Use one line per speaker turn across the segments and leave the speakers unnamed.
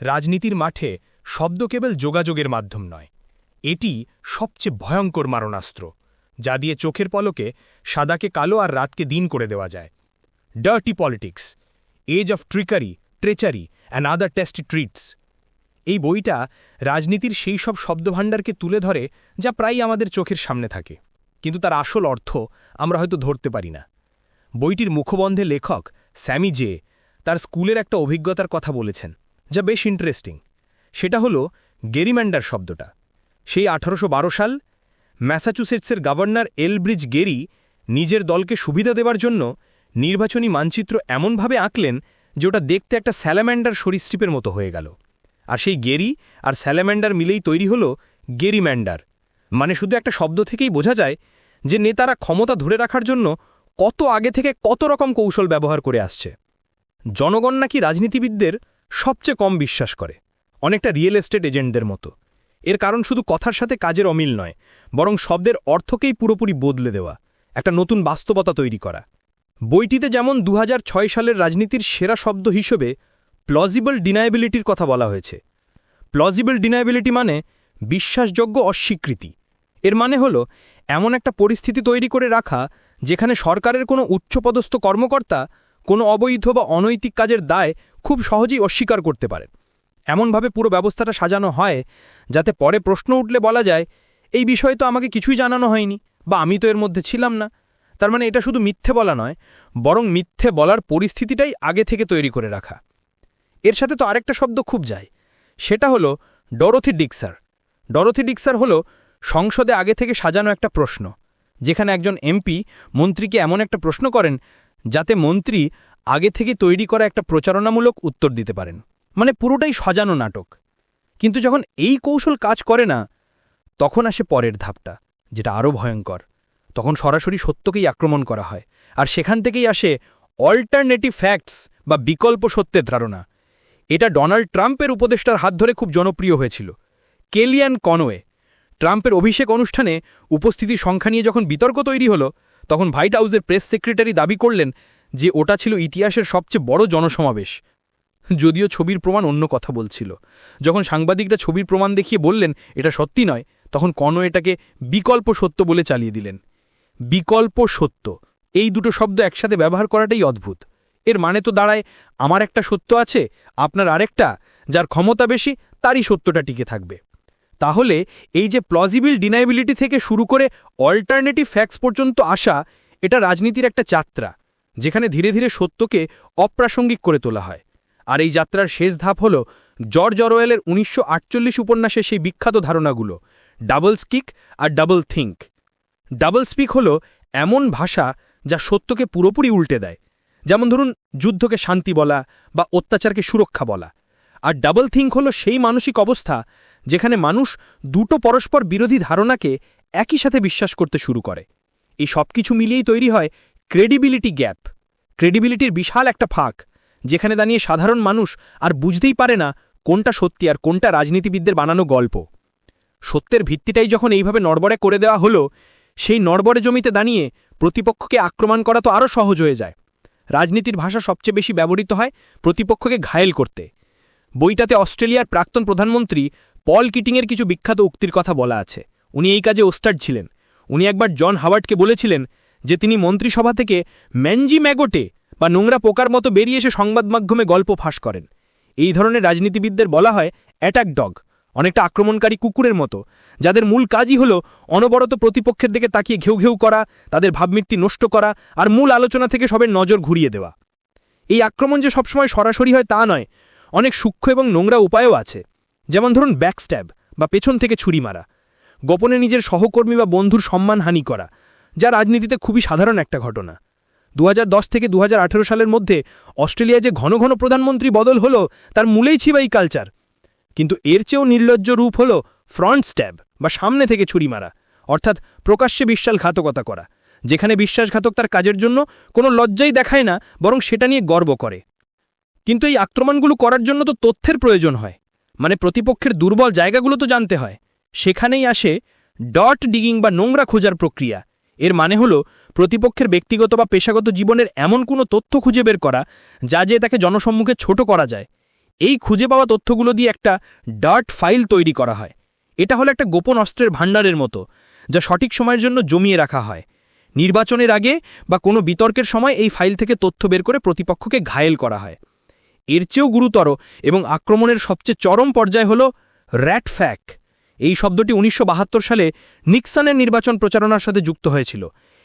রাজনীতির মাঠে শব্দ কেবল যোগাযোগের মাধ্যম নয়, এটি সবচেয়ে ভয়ঙ্কর মারণাস্ত্র, যা দিয়ে চোখের পলকে সাদাকে কালো আর রাতকে দিন করে দেওয়া যায়। Dirty politics, age of trickery, treachery, and other tasty treats. এই বইটা রাজনীতির সেই সব শব্দভাণ্ডারকে তুলে ধরে যা প্রায়ই আমাদের চোখের সামনে থাকে। কিন্তু তার আসল অর্থ আমরা হয়তো ধরতে পারি না। বইটির মুখবন্ধে লেখক স্যামি জে তার স্কুলের একটা অভিজ্ঞতার কথা বলেছেন। যা বেশ ইন্টারেস্টিং সেটা হলো গেরিম্যান্ডার শব্দটা। সেই আঠারোশো বারো সাল ম্যাসাচুসেটসের গভর্নর এলব্রিজ গেরি নিজের দলকে সুবিধা দেবার জন্য নির্বাচনী মানচিত্র এমনভাবে আঁকলেন যে ওটা দেখতে একটা স্যালাম্যান্ডার সরীসৃপের মতো হয়ে গেল। আর সেই গেরি আর স্যালাম্যান্ডার মিলেই তৈরি হল গেরিম্যান্ডার। মানে শুধু একটা শব্দ থেকেই বোঝা যায় যে নেতারা ক্ষমতা ধরে রাখার জন্য কত আগে থেকে কত রকম কৌশল ব্যবহার করে আসছে। জনগণ নাকি রাজনীতিবিদদের সবচেয়ে কম বিশ্বাস করে, অনেকটা রিয়েল এস্টেট এজেন্টদের মতো। এর কারণ শুধু কথার সাথে কাজের অমিল নয়, বরং শব্দের অর্থকেই পুরোপুরি বদলে দেওয়া, একটা নতুন বাস্তবতা তৈরি করা। বইটিতে যেমন দু হাজার ছয় সালের রাজনীতির সেরা শব্দ হিসেবে প্লজিবল ডিনায়াবিলিটির কথা বলা হয়েছে। প্লজিবল ডিনায়াবিলিটি মানে বিশ্বাসযোগ্য অস্বীকৃতি। এর মানে হল, এমন একটা পরিস্থিতি তৈরি করে রাখা, যেখানে সরকারের কোনো উচ্চপদস্থ কর্মকর্তা কোনো অবৈধ বা অনৈতিক কাজের দায় খুব সহজেই অস্বীকার করতে পারে। এমনভাবে পুরো ব্যবস্থাটা সাজানো হয় যাতে পরে প্রশ্ন উঠলে বলা যায়, এই বিষয়ে তো আমাকে কিছুই জানানো হয়নি বা আমি তো এর মধ্যে ছিলাম না। তার মানে এটা শুধু মিথ্যে বলা নয়, বরং মিথ্যে বলার পরিস্থিতিটাই আগে থেকে তৈরি করে রাখা। এর সাথে তো আরেকটা শব্দ খুব যায়, সেটা হলো ডরোথি ডিক্সার। ডরোথি ডিক্সার হলো সংসদে আগে থেকে সাজানো একটা প্রশ্ন, যেখানে একজন এমপি মন্ত্রীকে এমন একটা প্রশ্ন করেন যাতে মন্ত্রী আগে থেকে তৈরি করা একটা প্রচারণামূলক উত্তর দিতে পারেন। মানে পুরোটাই সাজানো নাটক। কিন্তু যখন এই কৌশল কাজ করে না, তখন আসে পরের ধাপটা, যেটা আরও ভয়ঙ্কর। তখন সরাসরি সত্যকেই আক্রমণ করা হয়, আর সেখান থেকেই আসে অল্টারনেটিভ ফ্যাক্টস বা বিকল্প সত্যের ধারণা। এটা ডোনাল্ড ট্রাম্পের উপদেষ্টার হাত ধরে খুব জনপ্রিয় হয়েছিল। কেলিয়ান কনওয়ে, ট্রাম্পের অভিষেক অনুষ্ঠানে উপস্থিতির সংখ্যা নিয়ে যখন বিতর্ক তৈরি হলো, তখন হোয়াইট হাউসের প্রেস সেক্রেটারি দাবি করলেন যে ওটা ছিল ইতিহাসের সবচেয়ে বড় জনসমাবেশ। যদিও ছবির প্রমাণ অন্য কথা বলছিল। যখন সাংবাদিকরা ছবির প্রমাণ দেখিয়ে বললেন, এটা সত্যি নয়, তখন কনও এটাকে বিকল্প সত্য বলে চালিয়ে দিলেন। বিকল্প সত্য। এই দুটো শব্দ একসাথে ব্যবহার করাটাই অদ্ভুত। এর মানে তো দাঁড়ায়, আমার একটা সত্য আছে, আপনার আরেকটা, যার ক্ষমতা বেশি, তারই সত্যটা টিকে থাকবে। তাহলে এই যে প্লজিবিল ডিনাইবিলিটি থেকে শুরু করে অল্টারনেটিভ ফ্যাক্টস পর্যন্ত আসা, এটা রাজনীতির একটা যাত্রা। যেখানে ধীরে ধীরে সত্যকে অপ্রাসঙ্গিক করে তোলা হয়। আর এই যাত্রার শেষ ধাপ হল জর্জ অরওয়েলের উনিশশো উপন্যাসে সেই বিখ্যাত ধারণাগুলো, ডাবল স্কিক আর ডাবল থিঙ্ক। ডাবল স্পিক হল এমন ভাষা যা সত্যকে পুরোপুরি উল্টে দেয়। যেমন ধরুন যুদ্ধকে শান্তি বলা বা অত্যাচারকে সুরক্ষা বলা। আর ডাবল থিঙ্ক হল সেই মানসিক অবস্থা যেখানে মানুষ দুটো পরস্পর বিরোধী ধারণাকে একই সাথে বিশ্বাস করতে শুরু করে। এই সব কিছু মিলিয়েই তৈরি হয় ক্রেডিবিলিটি গ্যাপ। ক্রেডিবিলিটির বিশাল একটা ফাঁক, যেখানে দাঁড়িয়ে সাধারণ মানুষ আর বুঝতেই পারে না কোনটা সত্যি আর কোনটা রাজনীতিবিদদের বানানো গল্প। সত্যের ভিত্তিটাই যখন এইভাবে নড়বড়ে করে দেওয়া হলো, সেই নড়বড়ে জমিতে দাঁড়িয়ে প্রতিপক্ষকে আক্রমণ করা তো আরও সহজ হয়ে যায়। রাজনীতির ভাষা সবচেয়ে বেশি ব্যবহৃত হয় প্রতিপক্ষকে ঘায়েল করতে। বইটাতে অস্ট্রেলিয়ার প্রাক্তন প্রধানমন্ত্রী পল কিটিংয়ের কিছু বিখ্যাত উক্তির কথা বলা আছে। উনি এই কাজে ওস্টার্ড ছিলেন। উনি একবার জন হাওয়ার্ডকে বলেছিলেন যে তিনি মন্ত্রিসভা থেকে ম্যানজি ম্যাগোটে বা নোংরা পোকার মতো বেরিয়ে এসে সংবাদ মাধ্যমে গল্প ফাঁস করেন। এই ধরনের রাজনীতিবিদদের বলা হয় অ্যাটাক ডগ, অনেকটা আক্রমণকারী কুকুরের মতো, যাদের মূল কাজই হল অনবরত প্রতিপক্ষের দিকে তাকিয়ে ঘেউ ঘেউ করা, তাদের ভাবমূর্তি নষ্ট করা আর মূল আলোচনা থেকে সবের নজর ঘুরিয়ে দেওয়া। এই আক্রমণ যে সবসময় সরাসরি হয় তা নয়, অনেক সূক্ষ্ম এবং নোংরা উপায়ও আছে। যেমন ধরুন ব্যাকস্ট্যাব বা পেছন থেকে ছুরি মারা। গোপনে নিজের সহকর্মী বা বন্ধুর সম্মানহানি করা যা রাজনীতিতে খুবই সাধারণ একটা ঘটনা। দু হাজার দশ থেকে দু হাজার আঠেরো সালের মধ্যে অস্ট্রেলিয়া যে ঘন ঘন প্রধানমন্ত্রী বদল হল, তার মূলেই ছিল এই কালচার। কিন্তু এর চেয়েও নির্লজ্জ রূপ হল ফ্রন্ট স্ট্যাব, বা সামনে থেকে ছুরি মারা, অর্থাৎ প্রকাশ্যে বিশ্বাসঘাতকতা করা, যেখানে বিশ্বাসঘাতক তার কাজের জন্য কোনো লজ্জাই দেখায় না, বরং সেটা নিয়ে গর্ব করে। কিন্তু এই আক্রমণগুলো করার জন্য তো তথ্যের প্রয়োজন হয় মানে প্রতিপক্ষের দুর্বল জায়গাগুলো তো জানতে হয়। সেখানেই আসে ডট ডিগিং বা নোংরা খোঁজার প্রক্রিয়া এর মানে হল, প্রতিপক্ষের ব্যক্তিগত বা পেশাগত জীবনের এমন কোনো তথ্য খুঁজে বের করা, যা যে তাকে জনসম্মুখে ছোট করা যায়। এই খুঁজে পাওয়া তথ্যগুলো দিয়ে একটা ডার্ট ফাইল তৈরি করা হয়। এটা হলো একটা গোপন অস্ত্রের ভাণ্ডারের মতো, যা সঠিক সময়ের জন্য জমিয়ে রাখা হয়। নির্বাচনের আগে বা কোনো বিতর্কের সময় এই ফাইল থেকে তথ্য বের করে প্রতিপক্ষকে ঘায়েল করা হয়। এর চেয়েও গুরুতর এবং আক্রমণের সবচেয়ে চরম পর্যায় হল র্যাট ফ্যাক। এই শব্দটি উনিশশো বাহাত্তর সালে নিক্সনের নির্বাচন প্রচারণার সাথে যুক্ত হয়েছিল।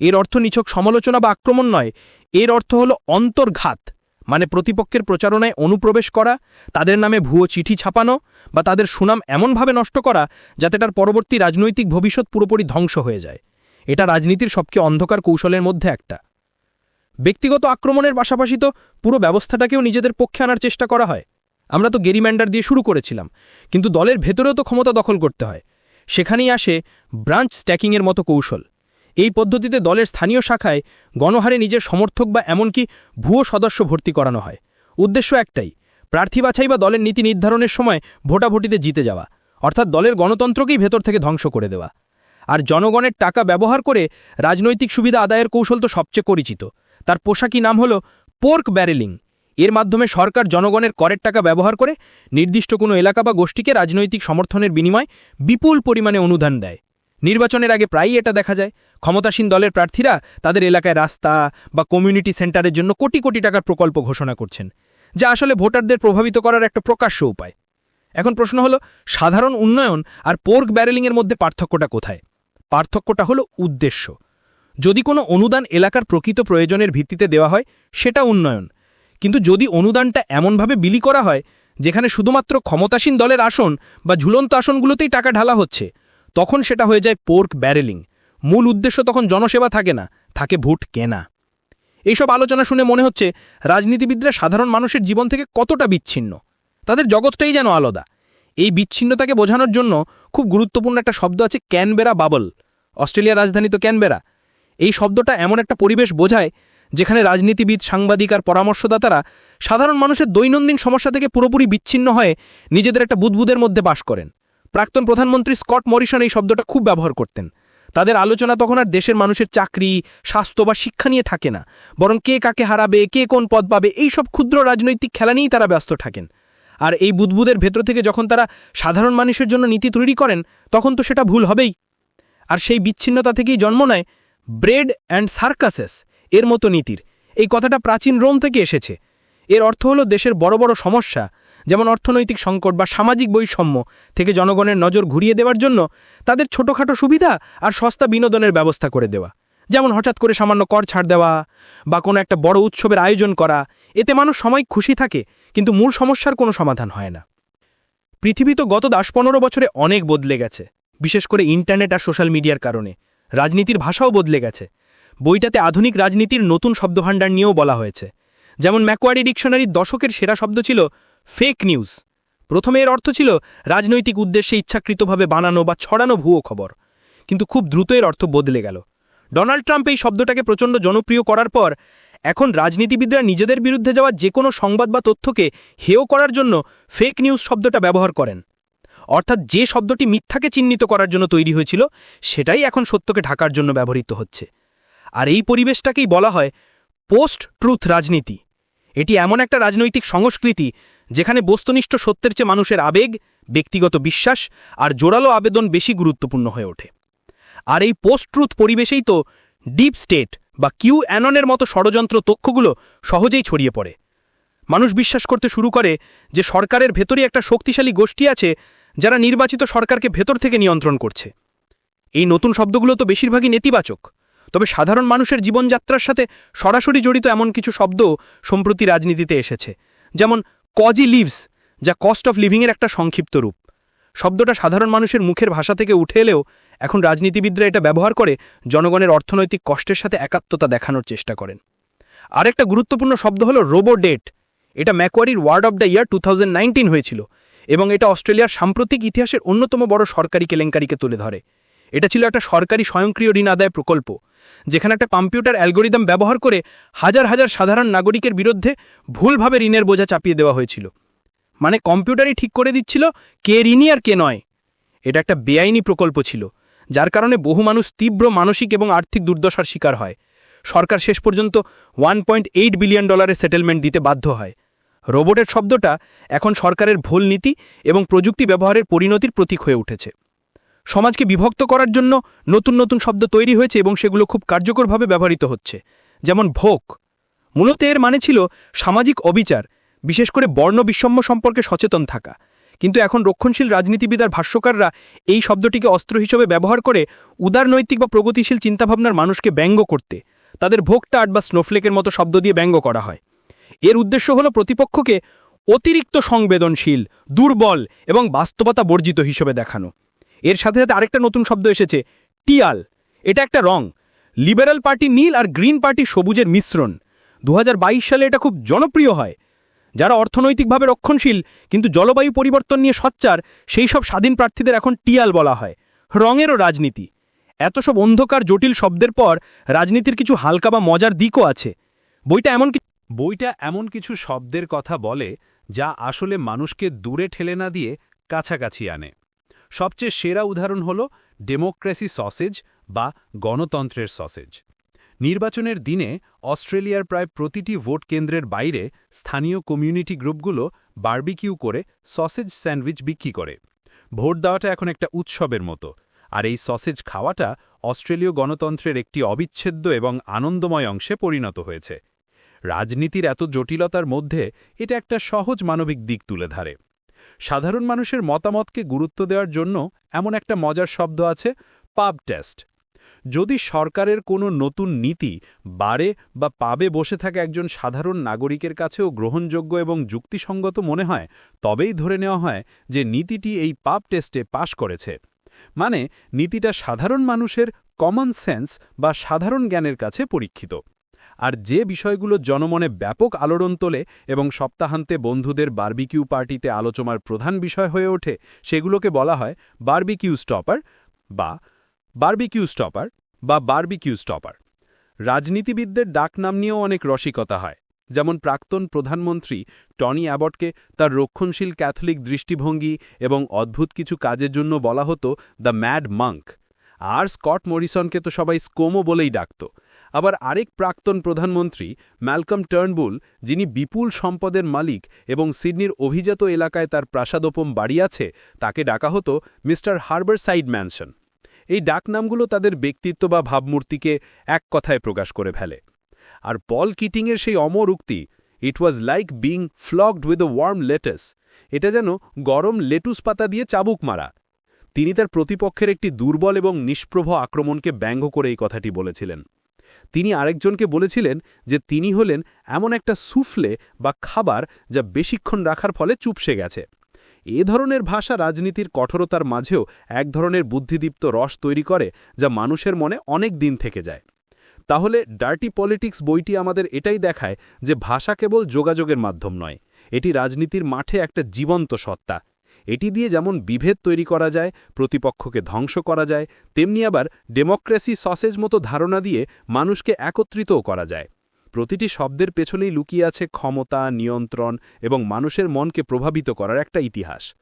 এর অর্থ নিছক সমালোচনা বা আক্রমণ নয়, এর অর্থ হল অন্তর্ঘাত মানে প্রতিপক্ষের প্রচারণায় অনুপ্রবেশ করা, তাদের নামে ভুয়ো চিঠি ছাপানো বা তাদের সুনাম এমনভাবে নষ্ট করা যাতে তার পরবর্তী রাজনৈতিক ভবিষ্যৎ পুরোপুরি ধ্বংস হয়ে যায়। এটা রাজনীতির সবচেয়ে অন্ধকার কৌশলের মধ্যে একটা। ব্যক্তিগত আক্রমণের পাশাপাশি তো পুরো ব্যবস্থাটাকেও নিজেদের পক্ষে আনার চেষ্টা করা হয়। আমরা তো গেরিম্যান্ডার দিয়ে শুরু করেছিলাম, কিন্তু দলের ভেতরেও তো ক্ষমতা দখল করতে হয়। সেখানেই আসে ব্রাঞ্চ স্ট্যাকিংয়ের মতো কৌশল। এই পদ্ধতিতে দলের স্থানীয় শাখায় গণহারে নিজের সমর্থক বা এমনকি ভুয়ো সদস্য ভর্তি করানো হয়। উদ্দেশ্য একটাই, প্রার্থী বাছাই বা দলের নীতি নির্ধারণের সময় ভোটাভুটিতে জিতে যাওয়া, অর্থাৎ দলের গণতন্ত্রকেই ভেতর থেকে ধ্বংস করে দেওয়া। আর জনগণের টাকা ব্যবহার করে রাজনৈতিক সুবিধা আদায়ের কৌশল তো সবচেয়ে পরিচিত। তার পোশাকি নাম হল পোর্ক ব্যারেলিং। এর মাধ্যমে সরকার জনগণের করের টাকা ব্যবহার করে নির্দিষ্ট কোনো এলাকা বা গোষ্ঠীকে রাজনৈতিক সমর্থনের বিনিময় বিপুল পরিমাণে অনুদান দেয়। নির্বাচনের আগে প্রায়ই এটা দেখা যায়। ক্ষমতাসীন দলের প্রার্থীরা তাদের এলাকায় রাস্তা বা কমিউনিটি সেন্টারের জন্য কোটি কোটি টাকার প্রকল্প ঘোষণা করছেন, যা আসলে ভোটারদের প্রভাবিত করার একটা প্রকাশ্য উপায়। এখন প্রশ্ন হলো, সাধারণ উন্নয়ন আর পোর্ক ব্যারেলিংয়ের মধ্যে পার্থক্যটা কোথায়? পার্থক্যটা হলো উদ্দেশ্য। যদি কোনো অনুদান এলাকার প্রকৃত প্রয়োজনের ভিত্তিতে দেওয়া হয়, সেটা উন্নয়ন। কিন্তু যদি অনুদানটা এমনভাবে বিলি করা হয়, যেখানে শুধুমাত্র ক্ষমতাসীন দলের আসন বা ঝুলন্ত আসনগুলোতেই টাকা ঢালা হচ্ছে, তখন সেটা হয়ে যায় পোর্ক ব্যারেলিং। মূল উদ্দেশ্য তখন জনসেবা থাকে না, থাকে ভোট কেনা। এইসব আলোচনা শুনে মনে হচ্ছে রাজনীতিবিদরা সাধারণ মানুষের জীবন থেকে কতটা বিচ্ছিন্ন। তাদের জগৎটাই যেন আলাদা। এই বিচ্ছিন্নতাকে বোঝানোর জন্য খুব গুরুত্বপূর্ণ একটা শব্দ আছে ক্যানবেরা বাবল। অস্ট্রেলিয়ার রাজধানী তো ক্যানবেরা। এই শব্দটা এমন একটা পরিবেশ বোঝায় যেখানে রাজনীতিবিদ, সাংবাদিক আর পরামর্শদাতারা সাধারণ মানুষের দৈনন্দিন সমস্যা থেকে পুরোপুরি বিচ্ছিন্ন হয়ে নিজেদের একটা বুদবুদের মধ্যে বাস করেন। প্রাক্তন প্রধানমন্ত্রী স্কট মরিসন এই শব্দটা খুব ব্যবহার করতেন। তাদের আলোচনা তখন আর দেশের মানুষের চাকরি, স্বাস্থ্য বা শিক্ষা নিয়ে থাকে না। বরং কে কাকে হারাবে, কে কোন পদ পাবে, এই সব ক্ষুদ্র রাজনৈতিক খেলা নিয়েই তারা ব্যস্ত থাকেন। আর এই বুদবুদের ভেতর থেকে যখন তারা সাধারণ মানুষের জন্য নীতি তৈরি করেন, তখন তো সেটা ভুল হবেই। আর সেই বিচ্ছিন্নতা থেকেই জন্ম নেয় ব্রেড অ্যান্ড সার্কাসেস। এর মতো নীতির। এই কথাটা প্রাচীন রোম থেকে এসেছে। এর অর্থ হলো দেশের বড় বড় সমস্যা, যেমন অর্থনৈতিক সংকট বা সামাজিক বৈষম্য থেকে জনগণের নজর ঘুরিয়ে দেওয়ার জন্য তাদের ছোটোখাটো সুবিধা আর সস্তা বিনোদনের ব্যবস্থা করে দেওয়া। যেমন হঠাৎ করে সামান্য কর ছাড় দেওয়া বা কোনো একটা বড় উৎসবের আয়োজন করা, এতে মানুষ সময় খুশি থাকে, কিন্তু মূল সমস্যার কোনো সমাধান হয় না। পৃথিবী তো গত দশ পনেরো বছরে অনেক বদলে গেছে, বিশেষ করে ইন্টারনেট আর সোশ্যাল মিডিয়ার কারণে। রাজনীতির ভাষাও বদলে গেছে। বইটাতে আধুনিক রাজনীতির নতুন শব্দভাণ্ডার নিয়েও বলা হয়েছে। যেমন ম্যাকোয়ারি ডিকশনারির দশকের সেরা শব্দ ছিল ফেক নিউজ। প্রথমে এর অর্থ ছিল রাজনৈতিক উদ্দেশ্যে ইচ্ছাকৃতভাবে বানানো বা ছড়ানো ভুয়ো খবর। কিন্তু খুব দ্রুত এর অর্থ বদলে গেল। ডোনাল্ড ট্রাম্প এই শব্দটাকে প্রচণ্ড জনপ্রিয় করার পর, এখন রাজনীতিবিদরা নিজেদের বিরুদ্ধে যাওয়া যে কোনো সংবাদ বা তথ্যকে হেয় করার জন্য ফেক নিউজ শব্দটা ব্যবহার করেন। অর্থাৎ যে শব্দটি মিথ্যাকে চিহ্নিত করার জন্য তৈরি হয়েছিল, সেটাই এখন সত্যকে ঢাকার জন্য ব্যবহৃত হচ্ছে। আর এই পরিবেশটাকেই বলা হয় পোস্ট ট্রুথ রাজনীতি। এটি এমন একটা রাজনৈতিক সংস্কৃতি যেখানে বস্তুনিষ্ঠ সত্যের চেয়ে মানুষের আবেগ, ব্যক্তিগত বিশ্বাস আর জোরালো আবেদন বেশি গুরুত্বপূর্ণ হয়ে ওঠে। আর এই পোস্ট ট্রুথ পরিবেশেই তো ডিপ স্টেট বা কিউ অ্যাননের মতো ষড়যন্ত্র তথ্যগুলো সহজেই ছড়িয়ে পড়ে। মানুষ বিশ্বাস করতে শুরু করে যে সরকারের ভেতরে একটা শক্তিশালী গোষ্ঠী আছে যারা নির্বাচিত সরকারকে ভেতর থেকে নিয়ন্ত্রণ করছে। এই নতুন শব্দগুলো তো বেশিরভাগই নেতিবাচক। তবে সাধারণ মানুষের জীবনযাত্রার সাথে সরাসরি জড়িত এমন কিছু শব্দ সম্প্রতি রাজনীতিতে এসেছে। যেমন, কজি লিভস যা কস্ট অফ লিভিংয়ের একটা সংক্ষিপ্ত রূপ। শব্দটা সাধারণ মানুষের মুখের ভাষা থেকে উঠে এলেও এখন রাজনীতিবিদরা এটা ব্যবহার করে জনগণের অর্থনৈতিক কষ্টের সাথে একাত্মতা দেখানোর চেষ্টা করেন। আরেকটা গুরুত্বপূর্ণ শব্দ হল রোবো ডেট এটা ম্যাকোয়ারির word of the year too হয়েছিল এবং এটা অস্ট্রেলিয়ার সাম্প্রতিক ইতিহাসের অন্যতম বড় সরকারি কেলেঙ্কারিকে তুলে ধরে। এটা ছিল একটা সরকারি স্বয়ংক্রিয় ঋণ আদায় প্রকল্প। যেখানে একটা কম্পিউটার অ্যালগোরিদম ব্যবহার করে হাজার হাজার সাধারণ নাগরিকের বিরুদ্ধে ভুলভাবে ঋণের বোঝা চাপিয়ে দেওয়া হয়েছিল। মানে কম্পিউটারই ঠিক করে দিচ্ছিল কে ঋণী আর কে নয়। এটা একটা বেআইনি প্রকল্প ছিল, যার কারণে বহু মানুষ তীব্র মানসিক এবং আর্থিক দুর্দশার শিকার হয়। সরকার শেষ পর্যন্ত ওয়ান পয়েন্ট এইট বিলিয়ন ডলারের সেটেলমেন্ট দিতে বাধ্য হয়। রোবটের শব্দটা এখন সরকারের ভুল নীতি এবং প্রযুক্তি ব্যবহারের পরিণতির প্রতীক হয়ে উঠেছে। সমাজকে বিভক্ত করার জন্য নতুন নতুন শব্দ তৈরি হয়েছে এবং সেগুলো খুব কার্যকরভাবে ব্যবহৃত হচ্ছে। যেমন ভোগ মূলত এর মানে ছিল সামাজিক অবিচার, বিশেষ করে বর্ণ বিষম্য সম্পর্কে সচেতন থাকা। কিন্তু এখন রক্ষণশীল রাজনীতিবিদ আর ভাষ্যকাররা এই শব্দটিকে অস্ত্র হিসেবে ব্যবহার করে উদারনৈতিক বা প্রগতিশীল চিন্তাভাবনার মানুষকে ব্যঙ্গ করতে, তাদের ভোগটাট বা স্নোফ্লেকের মতো শব্দ দিয়ে ব্যঙ্গ করা হয়। এর উদ্দেশ্য হল প্রতিপক্ষকে অতিরিক্ত সংবেদনশীল, দুর্বল এবং বাস্তবতা বর্জিত হিসেবে দেখানো। এর সাথে সাথে আরেকটা নতুন শব্দ এসেছে, টিয়াল। এটা একটা রং। লিবারাল পার্টি নীল আর গ্রিন পার্টি সবুজের মিশ্রণ। দু হাজার বাইশ সালে এটা খুব জনপ্রিয় হয়। যারা অর্থনৈতিকভাবে রক্ষণশীল, কিন্তু জলবায়ু পরিবর্তন নিয়ে সচ্চার, সেই সব স্বাধীন প্রার্থীদের এখন টিয়াল বলা হয়। রঙেরও রাজনীতি। এত সব অন্ধকার, জটিল শব্দের পর রাজনীতির কিছু হালকা বা মজার দিকও আছে। বইটা এমন
বইটা এমন কিছু শব্দের কথা বলে, যা আসলে মানুষকে দূরে ঠেলে না দিয়ে কাছাকাছি আনে। সবচেয়ে সেরা উদাহরণ হল ডেমোক্রেসি সসেজ বা গণতন্ত্রের সসেজ। নির্বাচনের দিনে অস্ট্রেলিয়ার প্রায় প্রতিটি ভোট কেন্দ্রের বাইরে স্থানীয় কমিউনিটি গ্রুপগুলো বার্বিকিউ করে সসেজ স্যান্ডউইচ বিক্রি করে। ভোট দেওয়াটা এখন একটা উৎসবের মতো, আর এই সসেজ খাওয়াটা অস্ট্রেলীয় গণতন্ত্রের একটি অবিচ্ছেদ্য এবং আনন্দময় অংশে পরিণত হয়েছে। রাজনীতির এত জটিলতার মধ্যে এটা একটা সহজ মানবিক দিক তুলে ধরে। সাধারণ মানুষের মতামতকে গুরুত্ব দেওয়ার জন্য এমন একটা মজার শব্দ আছে পাব টেস্ট। যদি সরকারের কোনো নতুন নীতি বারে বা পাবে বসে থাকা একজন সাধারণ নাগরিকের কাছেও গ্রহণযোগ্য এবং যুক্তিসঙ্গত মনে হয়, তবেই ধরে নেওয়া হয় যে নীতিটি এই পাপ টেস্টে পাশ করেছে। মানে নীতিটা সাধারণ মানুষের কমন সেন্স বা সাধারণ জ্ঞানের কাছে পরীক্ষিত। আর যে বিষয়গুলো জনমনে ব্যাপক আলোড়ন তোলে এবং সপ্তাহান্তে বন্ধুদের বার্বিকিউ পার্টিতে আলোচনার প্রধান বিষয় হয়ে ওঠে, সেগুলোকে বলা হয় বার্বিকিউ স্টপার বা বার্বিকিউ স্টপার বা বার্বিকিউ স্টপার। রাজনীতিবিদদের ডাকনাম নিয়েও অনেক রসিকতা হয়, যেমন প্রাক্তন প্রধানমন্ত্রী টনি অ্যাবটকে তার রক্ষণশীল ক্যাথলিক দৃষ্টিভঙ্গি এবং অদ্ভুত কিছু কাজের জন্য বলা হতো দ্য ম্যাড মাঙ্ক। আর স্কট মরিসনকে তো সবাই স্কোমো বলেই ডাকত। আবার আরেক প্রাক্তন প্রধানমন্ত্রী ম্যালকম টার্নবুল, যিনি বিপুল সম্পদের মালিক এবং সিডনির অভিজাত এলাকায় তার প্রাসাদোপম বাড়ি আছে, তাকে ডাকা হতো মিস্টার হার্বার সাইড ম্যানশন। এই ডাকনামগুলো তাদের ব্যক্তিত্ব বা ভাবমূর্তিকে এক কথায় প্রকাশ করে ফেলে। আর পল কিটিংয়ের সেই অমর উক্তি it was like being flogged with warm lettuce এটা যেন গরম লেটুস পাতা দিয়ে চাবুক মারা। তিনি তার প্রতিপক্ষের একটি দুর্বল এবং নিষ্প্রভ আক্রমণকে ব্যঙ্গ করে এই কথাটি বলেছিলেন। তিনি আরেকজনকে বলেছিলেন যে তিনি হলেন এমন একটা সুফলে বা খাবার যা বেশিক্ষণ রাখার ফলে চুপসে গেছে। এ ধরনের ভাষা রাজনীতির কঠোরতার মাঝেও এক ধরনের বুদ্ধিদীপ্ত রস তৈরি করে যা মানুষের মনে অনেক দিন থেকে যায়। তাহলে ডার্টি পলিটিক্স বইটি আমাদের এটাই দেখায় যে ভাষা কেবল যোগাযোগের মাধ্যম নয়, এটি রাজনীতির মাঠে একটা জীবন্ত সত্তা। এটি দিয়ে যেমন বিভেদ তৈরি করা যায়, প্রতিপক্ষকে ধ্বংস করা যায়, তেমনি আবার ডেমোক্রেসি সসেজ মতো ধারণা দিয়ে মানুষকে একত্রিতও করা যায়। প্রতিটি শব্দের পেছনেই লুকিয়ে আছে ক্ষমতা, নিয়ন্ত্রণ এবং মানুষের মনকে প্রভাবিত করার একটা ইতিহাস।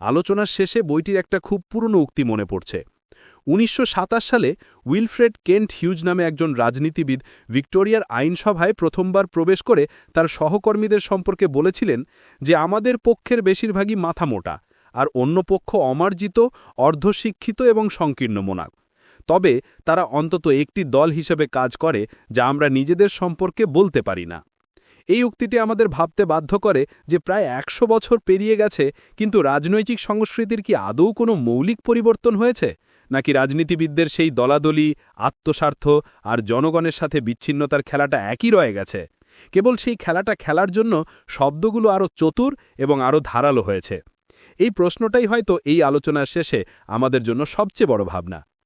আলোচনার শেষে বইটির একটা খুব পুরনো উক্তি মনে পড়ছে। উনিশশো সাতাশ সালে উইলফ্রেড কেন্ট হিউজ নামে একজন রাজনীতিবিদ ভিক্টোরিয়ার আইনসভায় প্রথমবার প্রবেশ করে তার সহকর্মীদের সম্পর্কে বলেছিলেন যে, আমাদের পক্ষের বেশিরভাগই মাথা মোটা আর অন্য পক্ষ অমার্জিত, অর্ধশিক্ষিত এবং সংকীর্ণ মোনাক। তবে তারা অন্তত একটি দল হিসেবে কাজ করে যা আমরা নিজেদের সম্পর্কে বলতে পারি না। এই উক্তিটি আমাদের ভাবতে বাধ্য করে যে, প্রায় একশো বছর পেরিয়ে গেছে, কিন্তু রাজনৈতিক সংস্কৃতির কি আদৌ কোনো মৌলিক পরিবর্তন হয়েছে? নাকি রাজনীতিবিদদের সেই দলাদলি, আত্মস্বার্থ আর জনগণের সাথে বিচ্ছিন্নতার খেলাটা একই রয়ে গেছে? কেবল সেই খেলাটা খেলার জন্য শব্দগুলো আরও চতুর এবং আরও ধারালো হয়েছে। এই প্রশ্নটাই হয়তো এই আলোচনার শেষে আমাদের জন্য সবচেয়ে বড় ভাবনা।